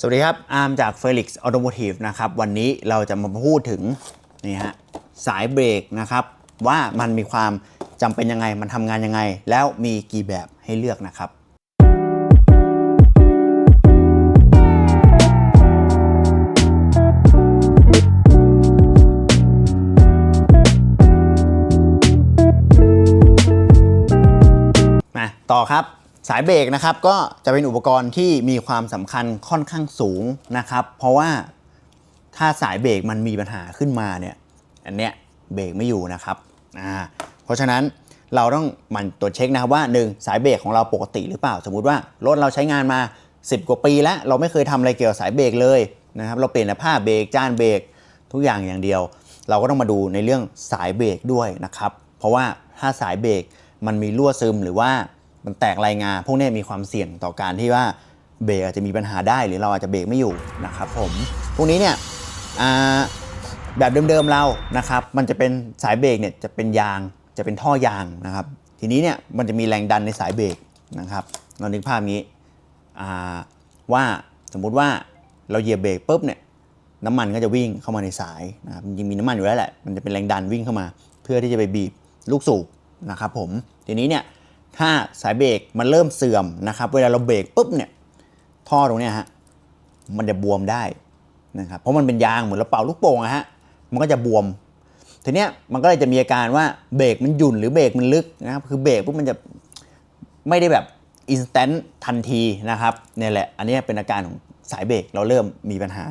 สวัสดีครับ อาร์มจาก Felix Automotive นะครับ วันนี้เราจะมาพูดถึงนี่ฮะสายเบรกนะครับ ว่ามันมีความจำเป็นยังไง มันทำงานยังไง แล้วมีกี่แบบให้เลือกนะครับ มาต่อครับ สายเบรกนะครับก็จะเป็นอุปกรณ์ที่มีความสำคัญค่อนข้างสูงนะครับ เพราะว่าถ้าสายเบรกมันมีปัญหาขึ้นมาเนี่ยอันเนี้ยเบรกไม่อยู่นะครับอ่าเพราะฉะนั้นเราต้องมันตรวจเช็คนะครับว่า 1 สายเบรกของเราปกติหรือเปล่า สมมุติว่ารถเราใช้งานมา 10 กว่าปีแล้ว เราไม่เคยทำอะไรเกี่ยวกับสายเบรกเลยนะครับเราเปลี่ยนแต่ผ้าเบรกจานเบรกทุกอย่างอย่างเดียว เราก็ต้องมาดูในเรื่องสายเบรกด้วยนะครับเพราะว่าถ้าสายเบรกมันมีรั่วซึมหรือว่า มันแตกรายงาพวกนี้มีความเสี่ยงต่อการที่ว่าเบรกอาจจะมีปัญหาได้หรือเราอาจจะเบรกไม่อยู่นะครับผมพวกนี้เนี่ยแบบเดิมๆเรานะครับ มันจะเป็นสายเบรกเนี่ยจะเป็นยางจะเป็นท่อยางนะครับ ทีนี้เนี่ยมันจะมีแรงดันในสายเบรกนะครับเรานึกภาพนี้ว่าสมมุติว่าเราเหยียบเบรกปุ๊บเนี่ยน้ำมันก็จะวิ่งเข้ามาในสายนะครับจริงมีน้ำมันอยู่แล้วแหละมันจะเป็นแรงดันวิ่งเข้ามา เพื่อที่จะไปบีบลูกสูบนะครับผมทีนี้เนี่ย ถ้าสายเบรกมันเริ่มเสื่อมนะครับ เวลาเราเบรกปุ๊บเนี่ยท่อตรงนี้ฮะมันจะบวมได้นะครับเพราะมันเป็นยางเหมือนเราเป่าลูกโป่งอะฮะมันก็จะบวมทีเนี้ยมันก็เลยจะมีอาการว่าเบรกมันหยุ่นหรือเบรกมันลึกนะครับคือเบรกปุ๊บมันจะไม่ได้แบบอินสแตนต์ทันทีนะครับเนี่ยแหละอันนี้เป็นอาการของสายเบรกเราเริ่มมีปัญหา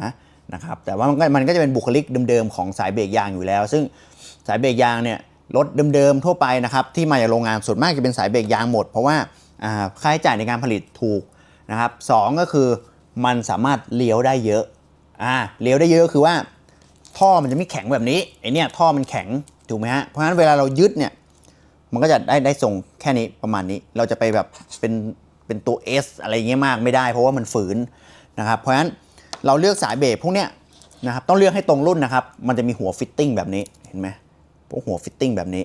นะครับแต่ว่ามันก็มันก็จะเป็นบุคลิกเดิมๆของสายเบรกยางอยู่แล้ว ซึ่งสายเบรกยางเนี่ย รถเดิมๆทั่วไปนะครับที่มาจากโรงงานส่วนมากจะเป็นสายเบรกยางหมด เพราะว่าค่าใช้จ่ายในการผลิตถูกนะครับสองก็คือมันสามารถเลี้ยวได้เยอะอ่าเลี้ยวได้เยอะคือว่า ท่อมันจะไม่แข็งแบบนี้ไอเนี่ยท่อมันแข็งถูกไหมฮะเพราะฉะนั้นเวลาเรายึดเนี่ยมันก็จะได้ได้ทรงแค่นี้ประมาณนี้เราจะไปแบบเป็นเป็นตัว S อะไรเงี้ยมากไม่ได้ เพราะว่ามันฝืนนะครับเพราะฉะนั้นเราเลือกสายเบรกพวกเนี้ยนะครับต้องเลือกให้ตรงรุ่นนะครับ มันจะมีหัวฟิตติ้งแบบนี้เห็นไหม พวกหัวฟิตติ้งแบบนี้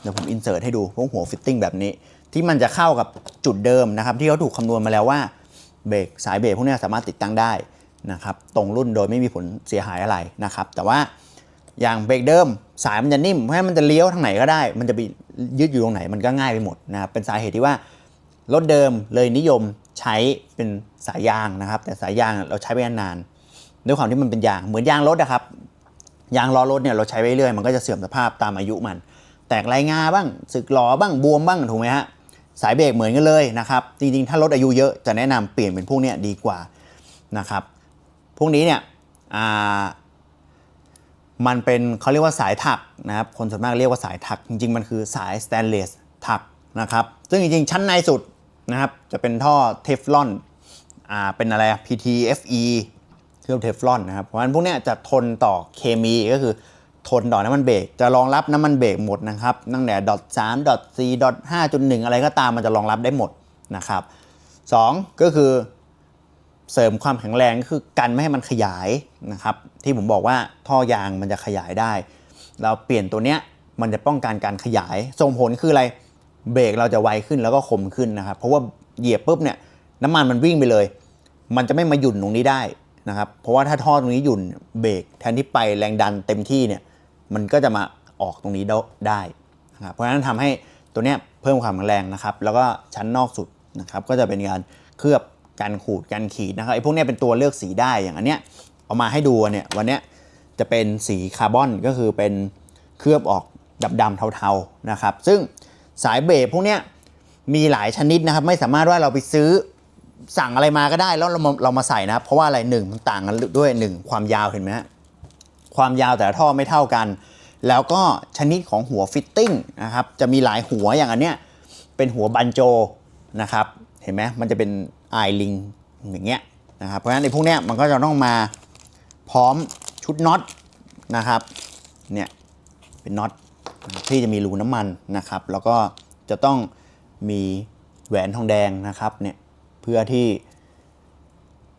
เดี๋ยวผมอินเสิร์ตให้ดูพวกหัวฟิตติ้งแบบนี้ ที่มันจะเข้ากับจุดเดิมนะครับ ที่เขาถูกคำนวณมาแล้วว่าเบรกสายเบรกพวกนี้สามารถติดตั้งได้นะครับตรงรุ่นโดยไม่มีผลเสียหายอะไรนะครับ แต่ว่าอย่างเบรกเดิมสายมันจะนิ่มเพราะฉะนั้นมันจะเลี้ยวทางไหนก็ได้ มันจะไปยึดอยู่ตรงไหนมันก็ง่ายไปหมดนะครับเป็นสาเหตุที่ว่ารถเดิมเลยนิยมใช้เป็นสายยางนะครับ แต่สายยางเราใช้ไปนานด้วยความที่มันเป็นยางเหมือนยางรถนะครับ ยางล้อรถเนี่ยเราใช้ไปเรื่อยมันก็จะเสื่อมสภาพตามอายุมัน แตกรายงาบ้างสึกหลอบ้างบวมบ้างถูกไหมฮะสายเบรกเหมือนกันเลยนะครับจริงๆถ้ารถอายุเยอะจะแนะนำเปลี่ยนเป็นพวกเนี้ยดีกว่านะครับพวกนี้เนี่ยอ่ามันเป็นเขาเรียกว่าสายถักนะครับคนส่วนมากเรียกว่าสายถัก จริงๆ มันคือสายสแตนเลสถักนะครับซึ่งจริงๆ ชั้นในสุดนะครับจะเป็นท่อเทฟลอนอ่าเป็นอะไร PTFE เครื่องเทฟลอนนะครับเพราะฉะนั้นพวกนี้จะทนต่อเคมีก็คือทนต่อน้ำมันเบรกจะรองรับน้ำมันเบรกหมดนะครับตั้งแต่ .3 .4 .5.1 อะไรก็ตามมันจะรองรับได้หมดนะครับสองก็คือเสริมความแข็งแรงก็คือกันไม่ให้มันขยายนะครับ ที่ผมบอกว่าท่อยางมันจะขยายได้ เราเปลี่ยนตัวเนี้ยมันจะป้องกันการขยายส่งผลคืออะไรเบรกเราจะไวขึ้นแล้วก็คมขึ้นนะครับ เพราะว่าเหยียบปุ๊บเนี่ยน้ำมันมันวิ่งไปเลย มันจะไม่มาหยุ่นตรงนี้ได้ นะครับเพราะว่าถ้าท่อตรงนี้หยุ่นเบรกแทนที่ไปแรงดันเต็มที่เนี่ยมันก็จะมาออกตรงนี้ได้นะครับเพราะฉะนั้นทำให้ตัวเนี้ยเพิ่มความแข็งแรงนะครับ แล้วก็ชั้นนอกสุดนะครับก็จะเป็นการเคลือบการขูดการขีดนะครับไอ้พวกเนี้ยเป็นตัวเลือกสีได้อย่างอันเนี้ยเอามาให้ดูเนี่ยวันเนี้ยจะเป็นสีคาร์บอนก็คือเป็นเคลือบออกดำๆเทาๆนะครับ ซึ่งสายเบรกพวกเนี้ยมีหลายชนิดนะครับ ไม่สามารถว่าเราไปซื้อ สั่งอะไรมาก็ได้แล้วเรามาเรามาใส่นะครับเพราะว่าอะไรหนึ่งมันต่างกันด้วยหนึ่งความยาวเห็นไหมฮะความยาวแต่ละท่อไม่เท่ากัน แล้วก็ชนิดของหัวฟิตติ้งนะครับจะมีหลายหัวอย่างอันเนี้ยเป็นหัวบันโจนะครับเห็นไหมมันจะเป็นไอลิงอย่างเงี้ยนะครับเพราะฉะนั้นในพวกเนี้ยมันก็จะต้องมาพร้อมชุดน็อตนะครับเนี่ยเป็นน็อตที่จะมีรูน้ำมันนะครับ แล้วก็จะต้องมีแหวนทองแดงนะครับเนี่ย เพื่อที่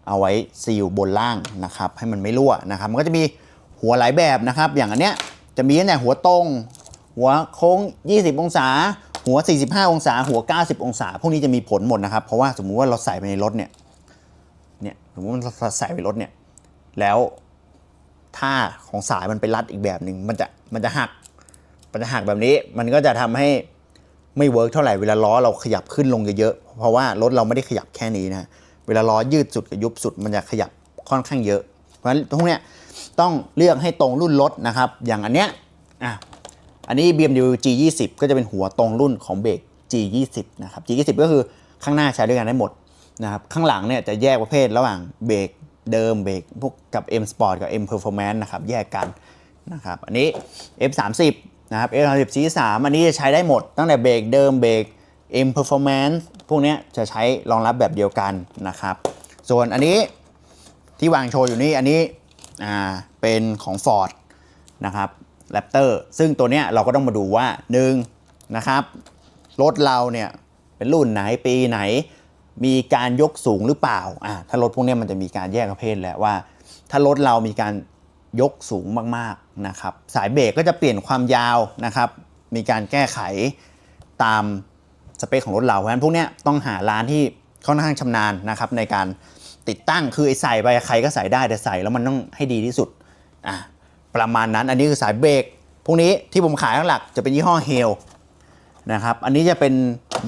เอาไว้ซีลบนล่างนะครับ ให้มันไม่รั่วนะครับ มันก็จะมีหัวหลายแบบนะครับ อย่างอันเนี้ยจะมีตั้งแต่หัวตรง หัวโค้ง 20 องศา หัว 45 องศา หัว 90 องศา พวกนี้จะมีผลหมดนะครับ เพราะว่าสมมุติว่าเราใส่ไปในรถเนี่ยเนี่ยสมมติมันใส่ไปรถเนี่ยแล้วท่าของสายมันไปรัดอีกแบบหนึ่งมันจะมันจะหักมันจะหักแบบนี้มันก็จะทำให้ ไม่เวิร์กเท่าไหร่เวลาล้อเราขยับขึ้นลงเยอะๆเพราะว่ารถเราไม่ได้ขยับแค่นี้นะเวลาล้อยืดสุดกับยุบสุดมันจะขยับค่อนข้างเยอะ เพราะฉะนั้นตรงเนี้ยต้องเลือกให้ตรงรุ่นรถนะครับ อย่างอันเนี้ยอะอันนี้ BMW G20 ก็จะเป็นหัวตรงรุ่นของเบรก G20 นะครับ G20 ก็คือข้างหน้าใช้ด้วยกันได้หมดนะครับข้างหลังเนี่ยจะแยกประเภทระหว่างเบรกเดิมเบรกพวกกับ M Sport กับ M Performance นะครับแยกกันนะครับอันนี้ F30 นะครับ F30 C3 อันนี้จะใช้ได้หมดตั้งแต่เบรกเดิมเบรก M Performance พวกนี้จะใช้รองรับแบบเดียวกันนะครับ ส่วนอันนี้ที่วางโชว์อยู่นี่อันนี้อ่าเป็นของ Ford นะครับแรปเตอร์ซึ่งตัวเนี้ยเราก็ต้องมาดูว่า1นะครับรถเราเนี่ยเป็นรุ่นไหนปีไหน มีการยกสูงหรือเปล่าอ่าถ้ารถพวกนี้มันจะมีการแยกประเภทแหละว่า ถ้ารถเรามีการ ยกสูงมากๆนะครับ สายเบรกก็จะเปลี่ยนความยาวนะครับ มีการแก้ไขตามสเปคของรถเราเพราะฉะนั้นพวกเนี้ยต้องหาร้านที่ค่อนข้างชำนาญนะครับในการติดตั้งคือไอ้ใส่ไปใครก็ใส่ได้แต่ใส่แล้วมันต้องให้ดีที่สุดอะประมาณนั้นอันนี้คือสายเบรกพวกนี้ที่ผมขายหลักจะเป็นยี่ห้อเฮลนะครับอันนี้จะเป็น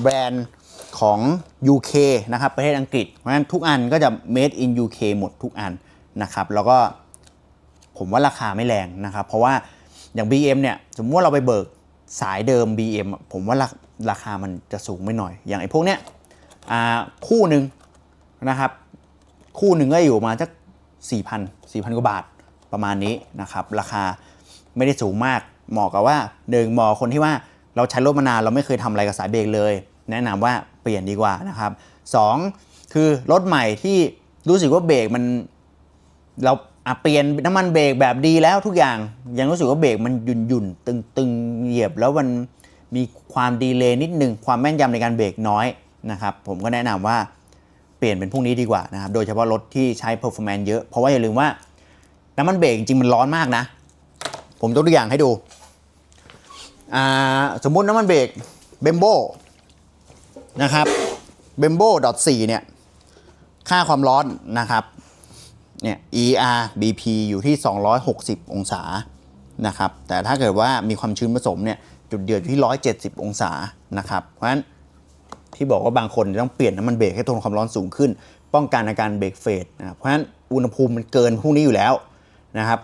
แบรนด์ของ UK นะครับประเทศอังกฤษเพราะฉะนั้นทุกอันก็จะ made in UK หมดทุกอันนะครับแล้วก็ ผมว่าราคาไม่แรงนะครับ เพราะว่าอย่าง BM เนี่ยสมมติว่าเราไปเบิกสายเดิม BM อะผมว่าราราคามันจะสูงไม่หน่อย อย่างไอ้พวกเนี้ยคู่หนึ่งนะครับ คู่หนึ่งก็อยู่มาสัก4,000 4,000 กว่าบาทประมาณนี้นะครับ ราคาไม่ได้สูงมากเหมาะกับว่าหนึ่งเหมาะคนที่ว่าเราใช้รถมานานเราไม่เคยทำอะไรกับสายเบรกเลย แนะนำว่าเปลี่ยนดีกว่านะครับสองคือรถใหม่ที่รู้สึกว่าเบรกมันเรา อะเปลี่ยนน้ำมันเบรกแบบดีแล้วทุกอย่างยังรู้สึกว่าเบรกมันหยุ่นหยุ่นตึงตึงเหยียบแล้วมันมีความดีเลย์นิดนึงความแม่นยำในการเบรกน้อยนะครับผมก็แนะนำว่าเปลี่ยนเป็นพวกนี้ดีกว่านะครับโดยเฉพาะรถที่ใช้ performance เยอะ เพราะว่าอย่าลืมว่าน้ำมันเบรกจริงมันร้อนมากนะ ผมยกตัวอย่างให้ดูอ่าสมมุติน้ำมันเบรกเบมโบนะครับเบมโบดอท4เนี่ย ค่าความร้อนนะครับ เนี่ย ER BP อยู่ที่ 260 องศานะครับ แต่ถ้าเกิดว่ามีความชื้นผสมเนี่ยจุดเดือดอยู่ที่ 170 องศานะครับ เพราะฉะนั้นที่บอกว่าบางคนต้องเปลี่ยนน้ำมันเบรกให้ทนความร้อนสูงขึ้น ป้องกันอาการเบรกเฟดนะครับเพราะฉะนั้นอุณหภูมิมันเกินพวกนี้อยู่แล้วนะครับ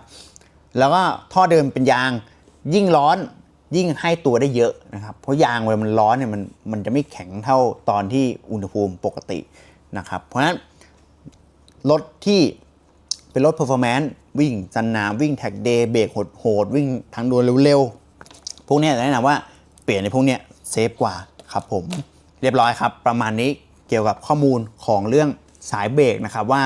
แล้วก็ท่อเดิมเป็นยางยิ่งร้อนยิ่งให้ตัวได้เยอะนะครับ เพราะยางเวลามันร้อนเนี่ยมันมันจะไม่แข็งเท่าตอนที่อุณหภูมิปกตินะครับ เพราะฉะนั้นรถที่ เป็นรถ performance วิ่งสนามวิ่งแท็กเดย์เบรกโหดๆวิ่งทางด่วนเร็วๆ พวกเนี้ยแนะนำว่าเปลี่ยนในพวกเนี้ยเซฟกว่าครับผม เรียบร้อยครับ ประมาณนี้เกี่ยวกับข้อมูลของเรื่องสายเบรกนะครับว่า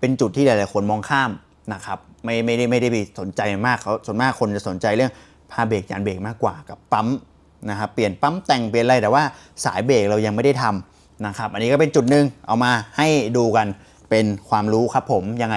เป็นจุดที่หลายๆคนมองข้ามนะครับไม่ไม่ได้ไม่ได้ไปสนใจมากเขาส่วนมากคนจะสนใจเรื่องพาเบรกจานเบรกมากกว่ากับปั๊มนะครับเปลี่ยนปั๊มแต่งเปลี่ยนอะไรแต่ว่าสายเบรกเรายังไม่ได้ทำนะครับอันนี้ก็เป็นจุดหนึ่งเอามาให้ดูกันเป็นความรู้ครับผมยังไง